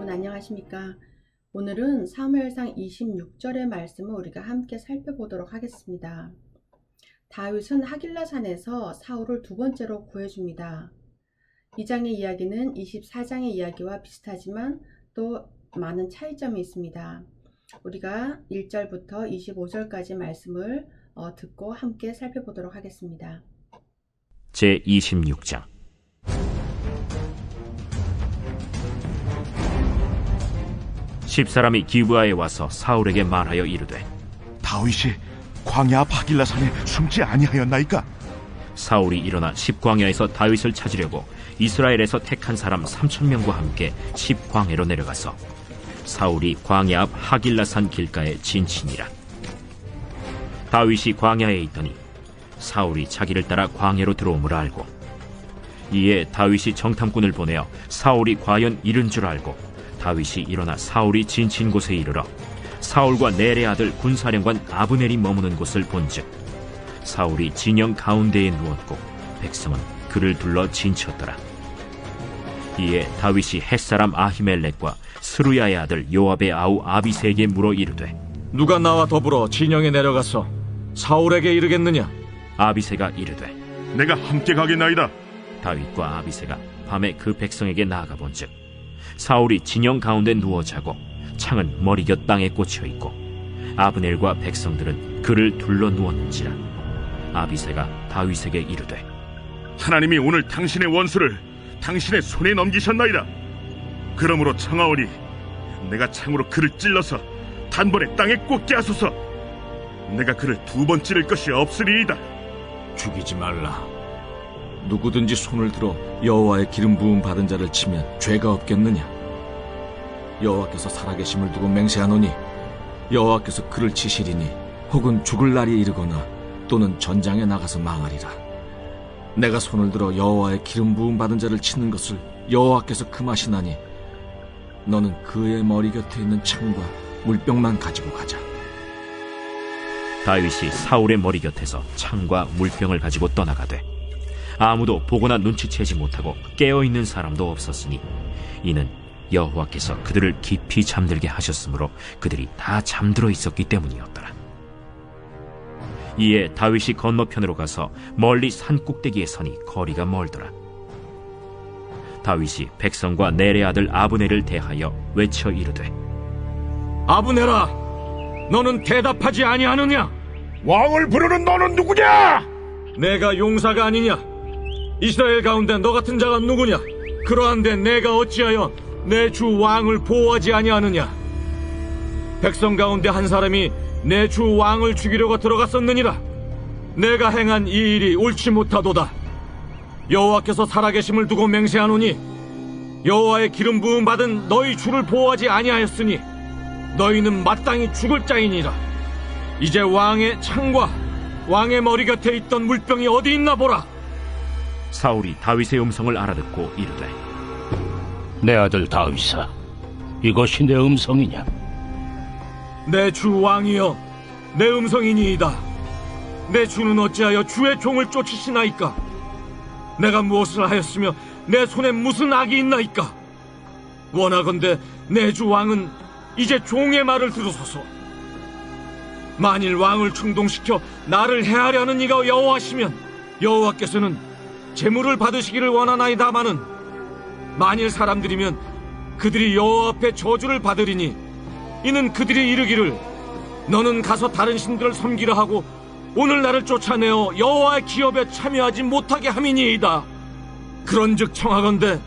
여러분 안녕하십니까? 오늘은 사무엘상 26절의 말씀을 우리가 함께 살펴보도록 하겠습니다. 다윗은 하길라산에서 사울을 두 번째로 구해줍니다. 이 장의 이야기는 24장의 이야기와 비슷하지만 또 많은 차이점이 있습니다. 우리가 1절부터 25절까지 말씀을 어, 듣고 함께 살펴보도록 하겠습니다. 제 26장 십사람이 기브아에 와서 사울에게 말하여 이르되 다윗이 광야 바길라 산에 숨지 아니하였나이까? 사울이 일어나 십광야에서 다윗을 찾으려고 이스라엘에서 택한 사람 삼천 명과 함께 십광야로 내려가서 사울이 광야 앞 하길라산 길가에 진친이라 다윗이 광야에 있더니 사울이 자기를 따라 광야로 들어옴을 알고 이에 다윗이 정탐꾼을 보내어 사울이 과연 이른 줄 알고 다윗이 일어나 사울이 진친 곳에 이르러 사울과 넬의 아들 군사령관 아브넬이 머무는 곳을 본즉 사울이 진영 가운데에 누웠고 백성은 그를 둘러 진쳤더라. 이에 다윗이 햇사람 아히멜렉과 스루야의 아들 요압의 아우 아비세에게 물어 이르되 누가 나와 더불어 진영에 내려가서 사울에게 이르겠느냐? 아비세가 이르되 내가 함께 가겠나이다. 다윗과 아비세가 밤에 그 백성에게 나아가 본즉 사울이 진영 가운데 누워 자고 창은 머리곁 땅에 꽂혀 있고 아브넬과 백성들은 그를 둘러 누웠는지라 아비세가 다윗에게 이르되 하나님이 오늘 당신의 원수를 당신의 손에 넘기셨나이다. 그러므로 청하오니 내가 창으로 그를 찔러서 단번에 땅에 꽂게 하소서. 내가 그를 두 번 찌를 것이 없으리이다. 죽이지 말라. 누구든지 손을 들어 여호와의 기름 부음 받은 자를 치면 죄가 없겠느냐? 여호와께서 살아계심을 두고 맹세하노니 여호와께서 그를 치시리니 혹은 죽을 날이 이르거나 또는 전장에 나가서 망하리라. 내가 손을 들어 여호와의 기름 부음 받은 자를 치는 것을 여호와께서 금하시나니 너는 그의 머리 곁에 있는 창과 물병만 가지고 가자. 다윗이 사울의 머리 곁에서 창과 물병을 가지고 떠나가되 아무도 보거나 눈치채지 못하고 깨어 있는 사람도 없었으니 이는 여호와께서 그들을 깊이 잠들게 하셨으므로 그들이 다 잠들어 있었기 때문이었더라. 이에 다윗이 건너편으로 가서 멀리 산 꼭대기에 서니 거리가 멀더라. 다윗이 백성과 넬의 아들 아브넬을 대하여 외쳐 이르되 아브네라, 너는 대답하지 아니하느냐? 왕을 부르는 너는 누구냐? 내가 용사가 아니냐? 이스라엘 가운데 너 같은 자가 누구냐? 그러한데 내가 어찌하여 내 주 왕을 보호하지 아니하느냐? 백성 가운데 한 사람이 내 주 왕을 죽이려고 들어갔었느니라. 내가 행한 이 일이 옳지 못하도다. 여호와께서 살아계심을 두고 맹세하노니 여호와의 기름 부음 받은 너희 주를 보호하지 아니하였으니 너희는 마땅히 죽을 자이니라. 이제 왕의 창과 왕의 머리 곁에 있던 물병이 어디 있나 보라. 사울이 다윗의 음성을 알아듣고 이르되 내 아들 다윗아, 이것이 내 음성이냐? 내 주 왕이여, 내 음성이니이다. 내 주는 어찌하여 주의 종을 쫓으시나이까? 내가 무엇을 하였으며 내 손에 무슨 악이 있나이까? 원하건대 내 주 왕은 이제 종의 말을 들으소서. 만일 왕을 충동시켜 나를 해하려는 이가 여호와시면 여호와께서는 재물을 받으시기를 원하나이다마는 만일 사람들이면 그들이 여호와 앞에 저주를 받으리니 이는 그들이 이르기를 너는 가서 다른 신들을 섬기라 하고 오늘 나를 쫓아내어 여호와의 기업에 참여하지 못하게 함이니이다. 그런즉 청하건대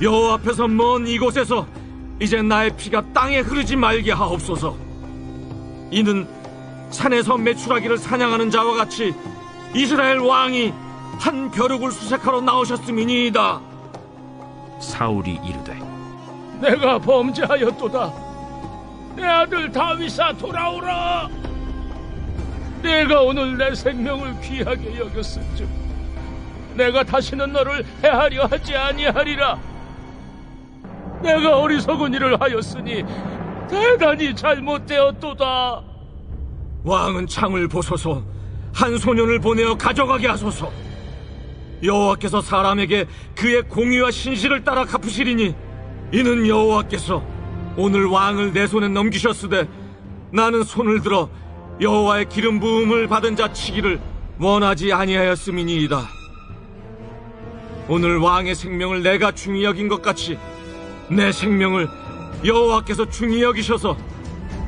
여호와 앞에서 먼 이곳에서 이제 나의 피가 땅에 흐르지 말게 하옵소서. 이는 산에서 메추라기를 사냥하는 자와 같이 이스라엘 왕이 한 벼룩을 수색하러 나오셨음이니이다. 사울이 이르되 내가 범죄하였도다. 내 아들 다윗아 돌아오라. 내가 오늘 내 생명을 귀하게 여겼은즉 내가 다시는 너를 해하려 하지 아니하리라. 내가 어리석은 일을 하였으니 대단히 잘못되었도다. 왕은 창을 보소서 한 소년을 보내어 가져가게 하소서 여호와께서 사람에게 그의 공의와 신실을 따라 갚으시리니 이는 여호와께서 오늘 왕을 내 손에 넘기셨으되 나는 손을 들어 여호와의 기름 부음을 받은 자 치기를 원하지 아니하였음이니이다. 오늘 왕의 생명을 내가 중히 여긴 것 같이 내 생명을 여호와께서 중히 여기셔서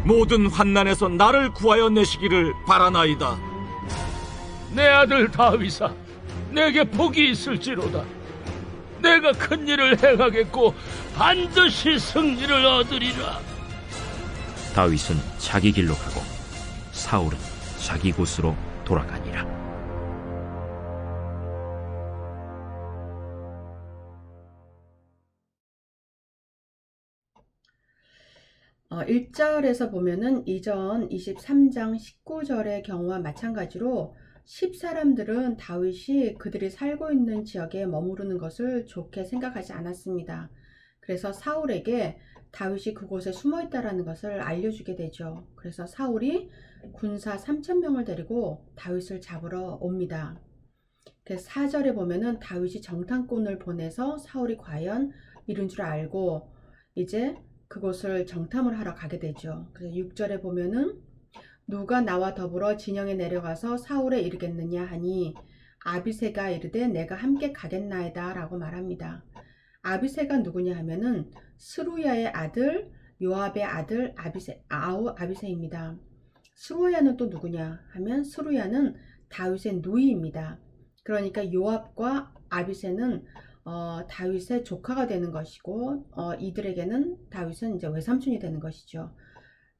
모든 환난에서 나를 구하여 내시기를 바라나이다. 내 아들 다윗아, 내게 복이 있을지로다. 내가 큰 일을 행하겠고 반드시 승리를 얻으리라. 다윗은 자기 길로 가고 사울은 자기 곳으로 돌아가니라. 어, 1절에서 보면은 이전 23장 19절의 경우와 마찬가지로 10사람들은 다윗이 그들이 살고 있는 지역에 머무르는 것을 좋게 생각하지 않았습니다. 그래서 사울에게 다윗이 그곳에 숨어 있다라는 것을 알려주게 되죠. 그래서 사울이 군사 3천 명을 데리고 다윗을 잡으러 옵니다. 그래서 4절에 보면은 다윗이 정탐꾼을 보내서 사울이 과연 이룬 줄 알고 이제 그곳을 정탐을 하러 가게 되죠. 그래서 6절에 보면은 누가 나와 더불어 진영에 내려가서 사울에 이르겠느냐 하니 아비세가 이르되 내가 함께 가겠나이다 라고 말합니다. 아비세가 누구냐 하면은 스루야의 아들 요압의 아들 아비세 아우 아비세입니다. 스루야는 또 누구냐 하면 스루야는 다윗의 누이입니다. 그러니까 요압과 아비세는 어, 다윗의 조카가 되는 것이고 어, 이들에게는 다윗은 이제 외삼촌이 되는 것이죠.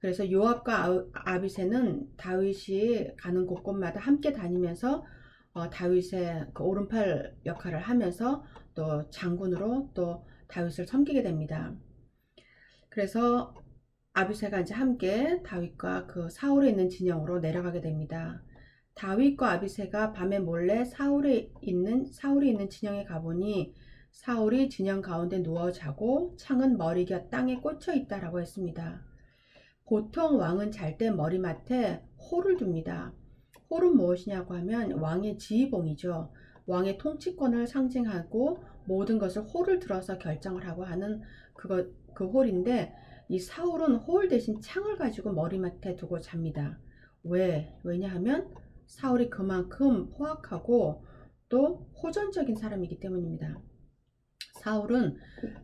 그래서 요압과 아비세는 다윗이 가는 곳곳마다 함께 다니면서 어, 다윗의 그 오른팔 역할을 하면서 또 장군으로 또 다윗을 섬기게 됩니다. 그래서 아비세가 이제 함께 다윗과 그 사울에 있는 진영으로 내려가게 됩니다. 다윗과 아비세가 밤에 몰래 사울에 있는 사울이 있는 진영에 가보니 사울이 진영 가운데 누워 자고 창은 머리곁 땅에 꽂혀 있다라고 했습니다. 보통 왕은 잘 때 머리맡에 홀을 둡니다. 홀은 무엇이냐고 하면 왕의 지휘봉이죠. 왕의 통치권을 상징하고 모든 것을 홀을 들어서 결정을 하고 하는 그거 그 홀인데 이 사울은 홀 대신 창을 가지고 머리맡에 두고 잡니다. 왜? 왜냐하면 사울이 그만큼 포악하고 또 호전적인 사람이기 때문입니다. 사울은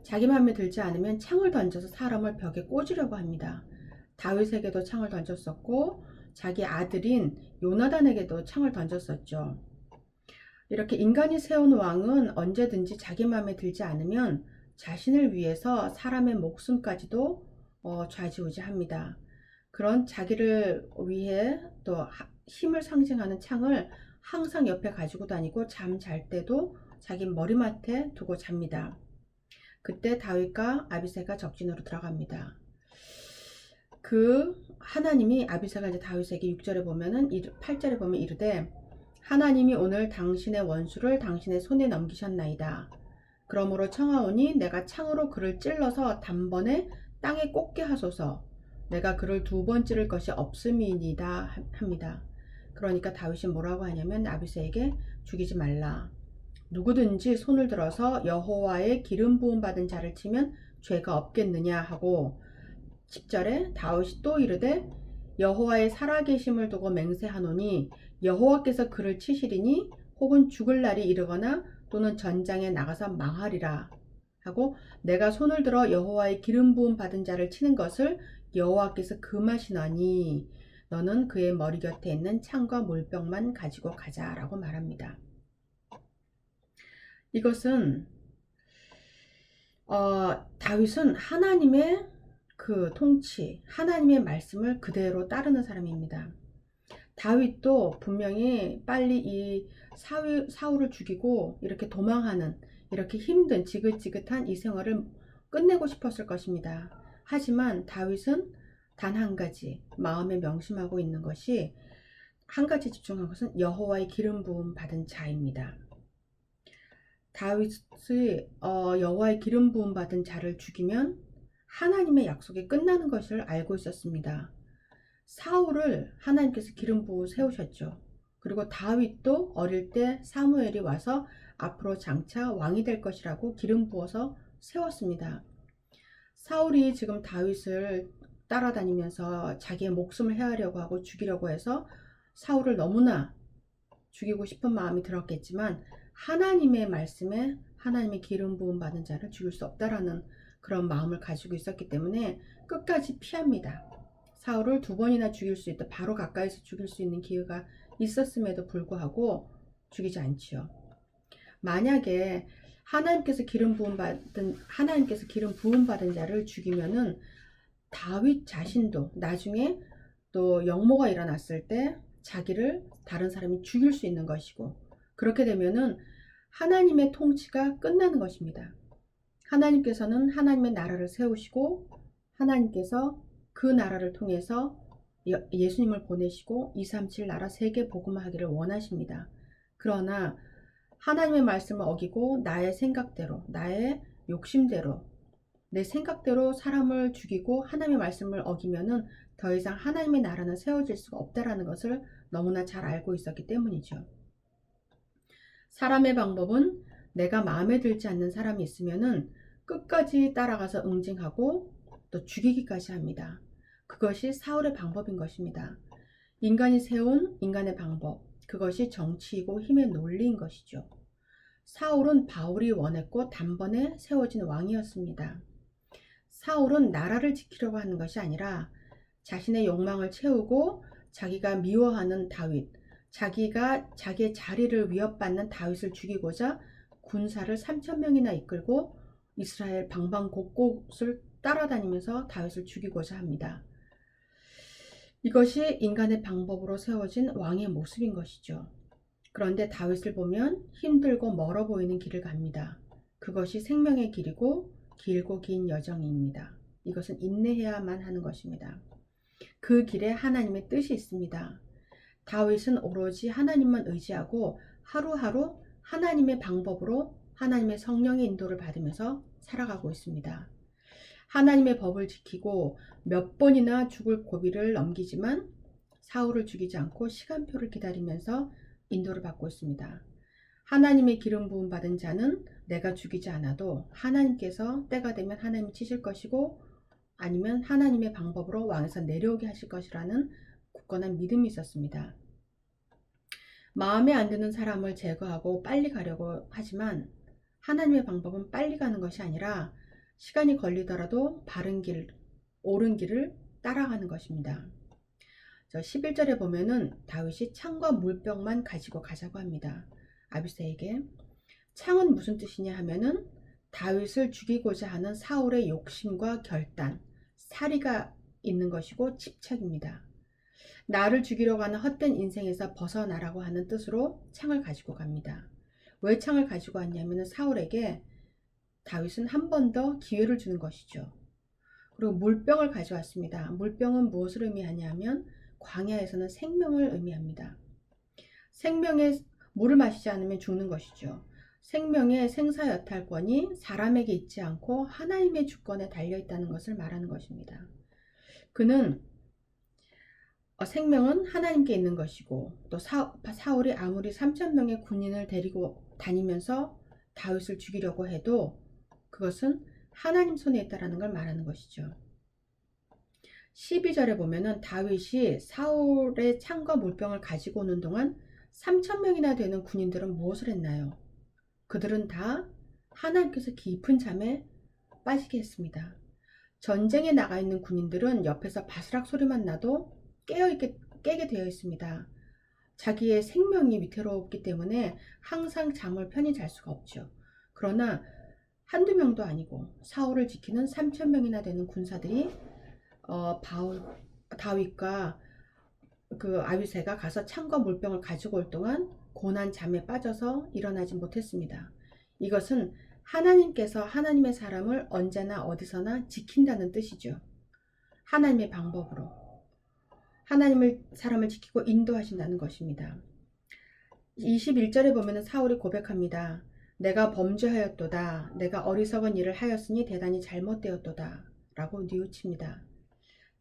자기 마음에 들지 않으면 창을 던져서 사람을 벽에 꽂으려고 합니다. 다윗에게도 창을 던졌었고 자기 아들인 요나단에게도 창을 던졌었죠. 이렇게 인간이 세운 왕은 언제든지 자기 마음에 들지 않으면 자신을 위해서 사람의 목숨까지도 어, 좌지우지합니다. 그런 자기를 위해 또 하- 힘을 상징하는 창을 항상 옆에 가지고 다니고 잠 잘 때도 자기 머리맡에 두고 잡니다. 그때 다윗과 아비세가 적진으로 들어갑니다. 그 하나님이 아비세가 이제 다윗에게 6절에 보면은 8절에 보면 이르되 하나님이 오늘 당신의 원수를 당신의 손에 넘기셨나이다. 그러므로 청하오니 내가 창으로 그를 찔러서 단번에 땅에 꽂게 하소서. 내가 그를 두 번 찌를 것이 없음이니이다 하- 합니다. 그러니까 다윗이 뭐라고 하냐면 아비세에게 죽이지 말라. 누구든지 손을 들어서 여호와의 기름 부음 받은 자를 치면 죄가 없겠느냐 하고 10절에 다윗이 또 이르되 여호와의 살아계심을 두고 맹세하노니 여호와께서 그를 치시리니 혹은 죽을 날이 이르거나 또는 전장에 나가서 망하리라 하고 내가 손을 들어 여호와의 기름 부음 받은 자를 치는 것을 여호와께서 금하시나니 너는 그의 머리 곁에 있는 창과 물병만 가지고 가자라고 말합니다. 이것은 어, 다윗은 하나님의 그 통치, 하나님의 말씀을 그대로 따르는 사람입니다. 다윗도 분명히 빨리 이 사울, 사울을 죽이고 이렇게 도망하는 이렇게 힘든 지긋지긋한 이 생활을 끝내고 싶었을 것입니다. 하지만 다윗은 단 한 가지 마음에 명심하고 있는 것이 한 가지 집중한 것은 여호와의 기름 부음 받은 자입니다. 다윗이 어, 여호와의 기름 부음 받은 자를 죽이면 하나님의 약속이 끝나는 것을 알고 있었습니다. 사울을 하나님께서 기름 부어 세우셨죠. 그리고 다윗도 어릴 때 사무엘이 와서 앞으로 장차 왕이 될 것이라고 기름 부어서 세웠습니다. 사울이 지금 다윗을 따라다니면서 자기의 목숨을 해하려고 하고 죽이려고 해서 사울을 너무나 죽이고 싶은 마음이 들었겠지만 하나님의 말씀에 하나님의 기름 부음 받은 자를 죽일 수 없다라는 그런 마음을 가지고 있었기 때문에 끝까지 피합니다. 사울을 두 번이나 죽일 수 있다. 바로 가까이서 죽일 수 있는 기회가 있었음에도 불구하고 죽이지 않지요. 만약에 하나님께서 기름 부음 받은 하나님께서 기름 부음 받은 자를 죽이면은 다윗 자신도 나중에 또 영모가 일어났을 때 자기를 다른 사람이 죽일 수 있는 것이고 그렇게 되면은 하나님의 통치가 끝나는 것입니다. 하나님께서는 하나님의 나라를 세우시고 하나님께서 그 나라를 통해서 예- 예수님을 보내시고 237 나라 세계 복음화하기를 원하십니다. 그러나 하나님의 말씀을 어기고 나의 생각대로, 나의 욕심대로, 내 생각대로 사람을 죽이고 하나님의 말씀을 어기면은 더 이상 하나님의 나라는 세워질 수가 없다라는 것을 너무나 잘 알고 있었기 때문이죠. 사람의 방법은 내가 마음에 들지 않는 사람이 있으면은 끝까지 따라가서 응징하고 또 죽이기까지 합니다. 그것이 사울의 방법인 것입니다. 인간이 세운 인간의 방법, 그것이 정치이고 힘의 논리인 것이죠. 사울은 바울이 원했고 단번에 세워진 왕이었습니다. 사울은 나라를 지키려고 하는 것이 아니라 자신의 욕망을 채우고 자기가 미워하는 다윗, 자기가 자기의 자리를 위협받는 다윗을 죽이고자 군사를 3천 명이나 이끌고 이스라엘 방방 곳곳을 따라다니면서 다윗을 죽이고자 합니다. 이것이 인간의 방법으로 세워진 왕의 모습인 것이죠. 그런데 다윗을 보면 힘들고 멀어 보이는 길을 갑니다. 그것이 생명의 길이고 길고 긴 여정입니다. 이것은 인내해야만 하는 것입니다. 그 길에 하나님의 뜻이 있습니다. 다윗은 오로지 하나님만 의지하고 하루하루 하나님의 방법으로 하나님의 성령의 인도를 받으면서 살아가고 있습니다. 하나님의 법을 지키고 몇 번이나 죽을 고비를 넘기지만 사울을 죽이지 않고 시간표를 기다리면서 인도를 받고 있습니다. 하나님의 기름 부음 받은 자는 내가 죽이지 않아도 하나님께서 때가 되면 하나님이 치실 것이고 아니면 하나님의 방법으로 왕에서 내려오게 하실 것이라는 굳건한 믿음이 있었습니다. 마음에 안 드는 사람을 제거하고 빨리 가려고 하지만 하나님의 방법은 빨리 가는 것이 아니라 시간이 걸리더라도 바른 길, 옳은 길을 따라가는 것입니다. 저 11절에 보면은 다윗이 창과 물병만 가지고 가자고 합니다. 아비새에게 창은 무슨 뜻이냐 하면은 다윗을 죽이고자 하는 사울의 욕심과 결단, 사리가 있는 것이고 집착입니다. 나를 죽이려고 하는 헛된 인생에서 벗어나라고 하는 뜻으로 창을 가지고 갑니다. 왜 창을 가지고 왔냐면 사울에게 다윗은 한 번 더 기회를 주는 것이죠. 그리고 물병을 가져왔습니다. 물병은 무엇을 의미하냐면 광야에서는 생명을 의미합니다. 생명의 물을 마시지 않으면 죽는 것이죠. 생명의 생사여탈권이 사람에게 있지 않고 하나님의 주권에 달려 있다는 것을 말하는 것입니다. 그는 어, 생명은 하나님께 있는 것이고 또 사, 사울이 아무리 3천 명의 군인을 데리고 다니면서 다윗을 죽이려고 해도 그것은 하나님 손에 있다라는 걸 말하는 것이죠. 12절에 보면은 다윗이 사울의 창과 물병을 가지고 오는 동안 3천 명이나 되는 군인들은 무엇을 했나요? 그들은 다 하나님께서 깊은 잠에 빠지게 했습니다. 전쟁에 나가 있는 군인들은 옆에서 바스락 소리만 나도 깨어 있게 깨게 되어 있습니다. 자기의 생명이 위태롭기 때문에 항상 잠을 편히 잘 수가 없죠. 그러나 한두 명도 아니고 사울을 지키는 3천 명이나 되는 군사들이 어, 바울 다윗과 그 아비새가 가서 창과 물병을 가지고 올 동안 고난 잠에 빠져서 일어나지 못했습니다. 이것은 하나님께서 하나님의 사람을 언제나 어디서나 지킨다는 뜻이죠. 하나님의 방법으로 하나님을 사람을 지키고 인도하신다는 것입니다. 21절에 보면 사울이 고백합니다. 내가 범죄하였도다. 내가 어리석은 일을 하였으니 대단히 잘못되었도다. 라고 뉘우칩니다.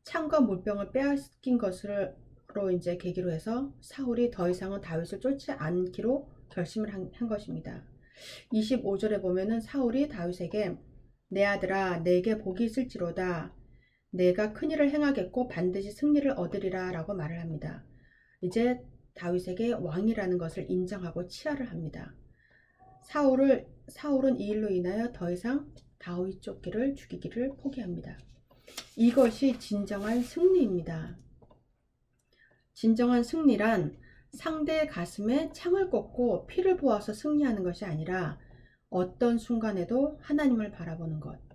창과 물병을 빼앗긴 것으로 이제 계기로 해서 사울이 더 이상은 다윗을 쫓지 않기로 결심을 한, 한 것입니다. 25절에 보면은 사울이 다윗에게 내 아들아 내게 복이 있을지로다 내가 큰 일을 행하겠고 반드시 승리를 얻으리라 라고 말을 합니다. 이제 다윗에게 왕이라는 것을 인정하고 치하를 합니다. 사울을 사울은 이 일로 인하여 더 이상 다윗 쫓기를 죽이기를 포기합니다. 이것이 진정한 승리입니다. 진정한 승리란 상대의 가슴에 창을 꽂고 피를 보아서 승리하는 것이 아니라 어떤 순간에도 하나님을 바라보는 것.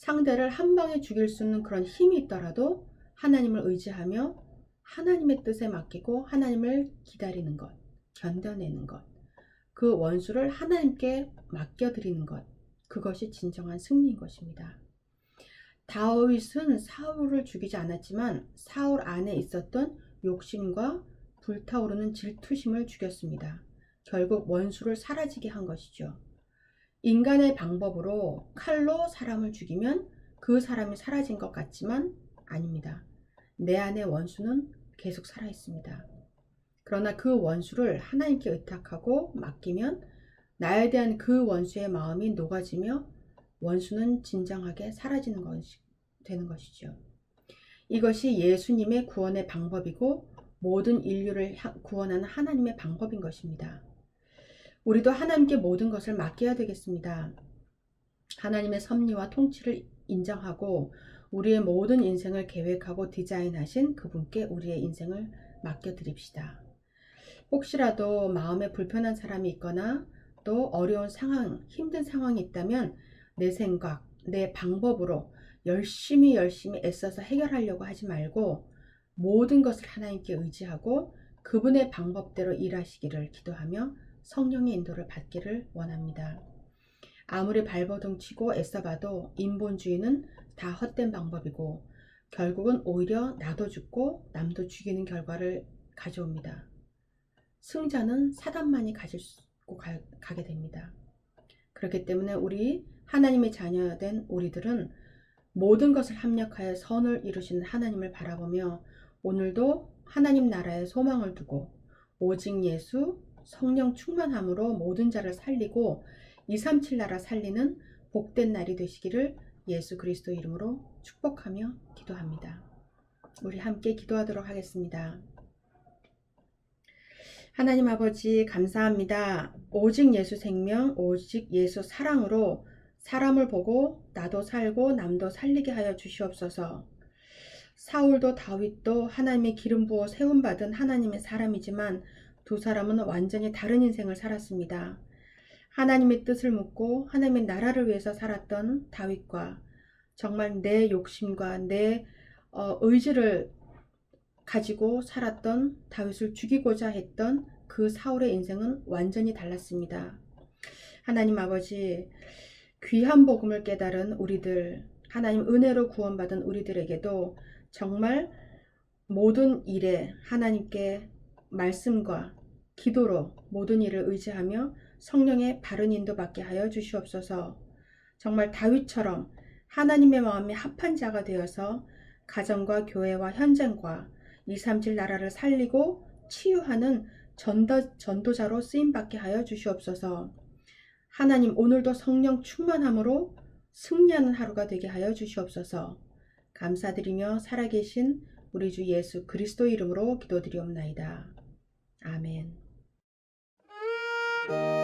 상대를 한 방에 죽일 수 있는 그런 힘이 있더라도 하나님을 의지하며 하나님의 뜻에 맡기고 하나님을 기다리는 것, 견뎌내는 것. 그 원수를 하나님께 맡겨드리는 것. 그것이 진정한 승리인 것입니다. 다윗은 사울을 죽이지 않았지만 사울 안에 있었던 욕심과 불타오르는 질투심을 죽였습니다. 결국 원수를 사라지게 한 것이죠. 인간의 방법으로 칼로 사람을 죽이면 그 사람이 사라진 것 같지만 아닙니다. 내 안의 원수는 계속 살아 있습니다. 그러나 그 원수를 하나님께 의탁하고 맡기면 나에 대한 그 원수의 마음이 녹아지며 원수는 진정하게 사라지는 것이 되는 것이죠. 이것이 예수님의 구원의 방법이고 모든 인류를 하- 구원하는 하나님의 방법인 것입니다. 우리도 하나님께 모든 것을 맡겨야 되겠습니다. 하나님의 섭리와 통치를 인정하고 우리의 모든 인생을 계획하고 디자인하신 그분께 우리의 인생을 맡겨드립시다. 혹시라도 마음에 불편한 사람이 있거나 또 어려운 상황, 힘든 상황이 있다면 내 생각, 내 방법으로 열심히 열심히 애써서 해결하려고 하지 말고 모든 것을 하나님께 의지하고 그분의 방법대로 일하시기를 기도하며 성령의 인도를 받기를 원합니다. 아무리 발버둥 치고 애써봐도 인본주의는 다 헛된 방법이고 결국은 오히려 나도 죽고 남도 죽이는 결과를 가져옵니다. 승자는 사단만이 가지고 가, 가게 됩니다. 그렇기 때문에 우리 하나님의 자녀된 우리들은 모든 것을 합력하여 선을 이루시는 하나님을 바라보며 오늘도 하나님 나라에 소망을 두고 오직 예수 성령 충만함으로 모든 자를 살리고 237 나라 살리는 복된 날이 되시기를 예수 그리스도 이름으로 축복하며 기도합니다. 우리 함께 기도하도록 하겠습니다. 하나님 아버지 감사합니다. 오직 예수 생명, 오직 예수 사랑으로 사람을 보고 나도 살고 남도 살리게 하여 주시옵소서. 사울도 다윗도 하나님의 기름 부어 세움 받은 하나님의 사람이지만 두 사람은 완전히 다른 인생을 살았습니다. 하나님의 뜻을 묻고 하나님의 나라를 위해서 살았던 다윗과 정말 내 욕심과 내 어, 의지를 가지고 살았던 다윗을 죽이고자 했던 그 사울의 인생은 완전히 달랐습니다. 하나님 아버지 귀한 복음을 깨달은 우리들 하나님 은혜로 구원받은 우리들에게도 정말 모든 일에 하나님께 말씀과 기도로 모든 일을 의지하며 성령의 바른 인도받게 하여 주시옵소서. 정말 다윗처럼 하나님의 마음에 합한 자가 되어서 가정과 교회와 현장과 237 나라를 살리고 치유하는 전도, 전도자로 쓰임받게 하여 주시옵소서. 하나님 오늘도 성령 충만함으로 승리하는 하루가 되게 하여 주시옵소서. 감사드리며 살아계신 우리 주 예수 그리스도 이름으로 기도드리옵나이다. 아멘. thank you